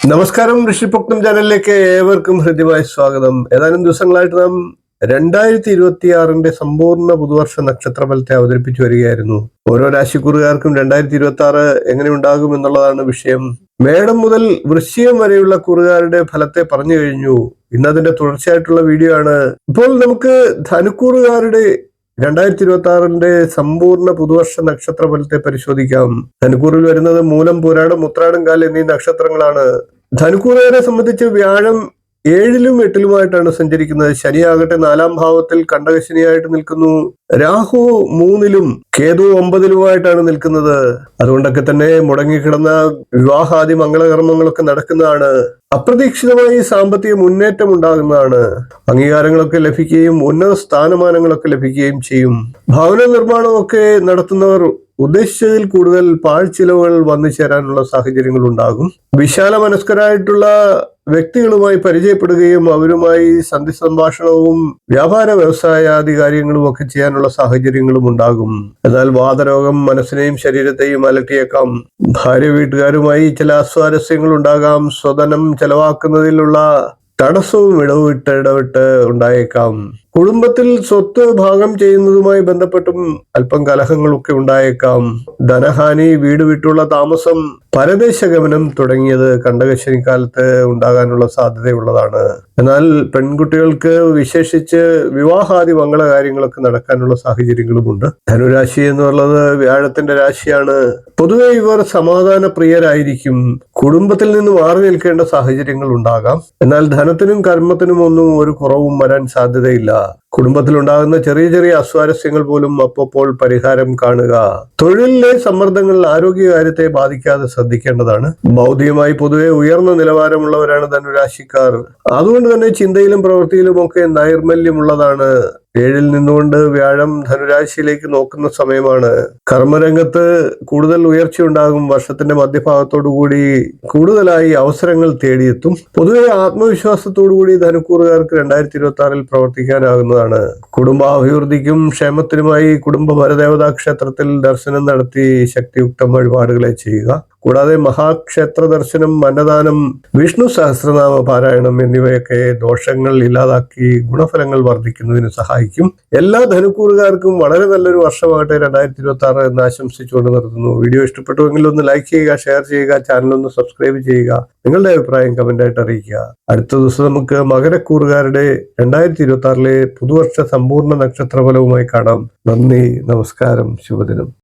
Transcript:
നമസ്കാരം ഋഷിപക്നം ചാനലിലേക്ക് ഏവർക്കും ഹൃദ്യമായ സ്വാഗതം. ഏതാനും ദിവസങ്ങളായിട്ട് നാം രണ്ടായിരത്തി ഇരുപത്തിയാറിന്റെ സമ്പൂർണ പുതുവർഷ നക്ഷത്ര ഫലത്തെ അവതരിപ്പിച്ചു വരികയായിരുന്നു. ഓരോ രാശിക്കുറുകാർക്കും രണ്ടായിരത്തി ഇരുപത്തി ആറ് എങ്ങനെ ഉണ്ടാകും എന്നുള്ളതാണ് വിഷയം. മേടം മുതൽ വൃശ്ചികം വരെയുള്ള കുറുകാരുടെ ഫലത്തെ പറഞ്ഞു കഴിഞ്ഞു. ഇന്നതിന്റെ തുടർച്ചയായിട്ടുള്ള വീഡിയോ ആണ്. ഇപ്പോൾ നമുക്ക് ധനുക്കൂറുകാരുടെ രണ്ടായിരത്തി ഇരുപത്തി ആറിന്റെ സമ്പൂർണ പുതുവർഷ നക്ഷത്ര ഫലത്തെ പരിശോധിക്കാം. ധനുക്കൂറിൽ വരുന്നത് മൂലം പുരാടം ഉത്രാടം കാൽ എന്നീ നക്ഷത്രങ്ങളാണ്. ധനുക്കൂറുകാരെ സംബന്ധിച്ച് വ്യാഴം ഏഴിലും എട്ടിലുമായിട്ടാണ് സഞ്ചരിക്കുന്നത്. ശനിയാകട്ടെ നാലാം ഭാവത്തിൽ കണ്ടകശനിയായിട്ട് നിൽക്കുന്നു. രാഹു മൂന്നിലും കേതു ഒമ്പതിലുമായിട്ടാണ് നിൽക്കുന്നത്. അതുകൊണ്ടൊക്കെ തന്നെ മുടങ്ങിക്കിടന്ന വിവാഹാദി മംഗളകർമ്മങ്ങളൊക്കെ നടക്കുന്നതാണ്. അപ്രതീക്ഷിതമായി സാമ്പത്തിക മുന്നേറ്റം ഉണ്ടാകുന്നതാണ്. അംഗീകാരങ്ങളൊക്കെ ലഭിക്കുകയും ഉന്നത സ്ഥാനമാനങ്ങളൊക്കെ ലഭിക്കുകയും ചെയ്യും. ഭവന നിർമ്മാണമൊക്കെ നടത്തുന്നവർ ഉദ്ദേശിച്ചതിൽ കൂടുതൽ പാഴ്ചിലവുകൾ വന്നു ചേരാനുള്ള സാഹചര്യങ്ങൾ ഉണ്ടാകും വിശാല മനസ്കരായിട്ടുള്ള വ്യക്തികളുമായി പരിചയപ്പെടുകയും അവരുമായി സന്ധി സംഭാഷണവും വ്യാപാര വ്യവസായാദി കാര്യങ്ങളും ഒക്കെ ചെയ്യാനുള്ള സാഹചര്യങ്ങളും ഉണ്ടാകും. എന്നാൽ വാതരോഗം മനസ്സിനെയും ശരീരത്തെയും അലട്ടിയേക്കാം. ഭാര്യ വീട്ടുകാരുമായി ചില അസ്വാരസ്യങ്ങൾ ഉണ്ടാകാം. സ്വതനം ചെലവാക്കുന്നതിലുള്ള തടസ്സവും ഇടവിട്ട് ഇടവിട്ട് ഉണ്ടായേക്കാം. കുടുംബത്തിൽ സ്വത്ത് ഭാഗം ചെയ്യുന്നതുമായി ബന്ധപ്പെട്ടും അല്പം കലഹങ്ങളൊക്കെ ഉണ്ടായേക്കാം. ധനഹാനി വീട് വിട്ടുള്ള താമസം പരദേശ ഗമനം തുടങ്ങിയത് കണ്ടകശനിക്കാലത്ത് ഉണ്ടാകാനുള്ള സാധ്യതയുള്ളതാണ്. എന്നാൽ പെൺകുട്ടികൾക്ക് വിശേഷിച്ച് വിവാഹാദി മംഗള കാര്യങ്ങളൊക്കെ നടക്കാനുള്ള സാഹചര്യങ്ങളുമുണ്ട്. ധനുരാശി എന്നുള്ളത് വ്യാഴത്തിന്റെ രാശിയാണ്. പൊതുവെ ഇവർ സമാധാന പ്രിയരായിരിക്കും കുടുംബത്തിൽ നിന്ന് മാറി നിൽക്കേണ്ട സാഹചര്യങ്ങൾ ഉണ്ടാകാം. എന്നാൽ ധനത്തിനും കർമ്മത്തിനും ഒന്നും ഒരു കുറവും വരാൻ സാധ്യതയില്ല. കുടുംബത്തിലുണ്ടാകുന്ന ചെറിയ ചെറിയ അസ്വാരസ്യങ്ങൾ പോലും അപ്പോൾ പരിഹാരം കാണുക. തൊഴിലിലെ സമ്മർദ്ദങ്ങൾ ആരോഗ്യകാര്യത്തെ ബാധിക്കാതെ ശ്രദ്ധിക്കേണ്ടതാണ്. ഭൗതികമായി പൊതുവെ ഉയർന്ന നിലവാരമുള്ളവരാണ് ധനുരാശിക്കാർ. അതുകൊണ്ട് തന്നെ ചിന്തയിലും പ്രവൃത്തിയിലും ഒക്കെ നൈർമല്യമുള്ളതാണ്. ഏഴിൽ നിന്നുകൊണ്ട് വ്യാഴം ധനുരാശിയിലേക്ക് നോക്കുന്ന സമയമാണ്. കർമ്മരംഗത്ത് കൂടുതൽ ഉയർച്ചയുണ്ടാകും. വർഷത്തിന്റെ കൂടി കൂടുതലായി അവസരങ്ങൾ തേടിയെത്തും. പൊതുവെ ആത്മവിശ്വാസത്തോടു കൂടി ധനുക്കൂറുകാർക്ക് രണ്ടായിരത്തി ഇരുപത്തി ആറിൽ പ്രവർത്തിക്കാനാകുന്നതാണ്. കുടുംബാഭിവൃദ്ധിക്കും ക്ഷേമത്തിനുമായി കുടുംബ ഭരദേവതാ ക്ഷേത്രത്തിൽ ദർശനം നടത്തി ശക്തിയുക്തം വഴിപാടുകളെ ചെയ്യുക. കൂടാതെ മഹാക്ഷേത്ര ദർശനം അന്നദാനം വിഷ്ണു സഹസ്രനാമ പാരായണം എന്നിവയൊക്കെ ദോഷങ്ങൾ ഇല്ലാതാക്കി ഗുണഫലങ്ങൾ വർദ്ധിക്കുന്നതിന് സഹായിക്കും. എല്ലാ ധനുക്കൂറുകാർക്കും വളരെ നല്ലൊരു വർഷമാകട്ടെ. രണ്ടായിരത്തി ഇരുപത്തി ആറ് എന്ന് ആശംസിച്ചുകൊണ്ട് നിർത്തുന്നു. വീഡിയോ ഇഷ്ടപ്പെട്ടുവെങ്കിൽ ഒന്ന് ലൈക്ക് ചെയ്യുക ഷെയർ ചെയ്യുക ചാനൽ ഒന്ന് സബ്സ്ക്രൈബ് ചെയ്യുക. നിങ്ങളുടെ അഭിപ്രായം കമന്റായിട്ട് അറിയിക്കുക. അടുത്ത ദിവസം നമുക്ക് മകരക്കൂറുകാരുടെ രണ്ടായിരത്തി ഇരുപത്തി ആറിലെ പുതുവർഷ സമ്പൂർണ നക്ഷത്ര ഫലവുമായി കാണാം. നന്ദി നമസ്കാരം ശുഭദിനം.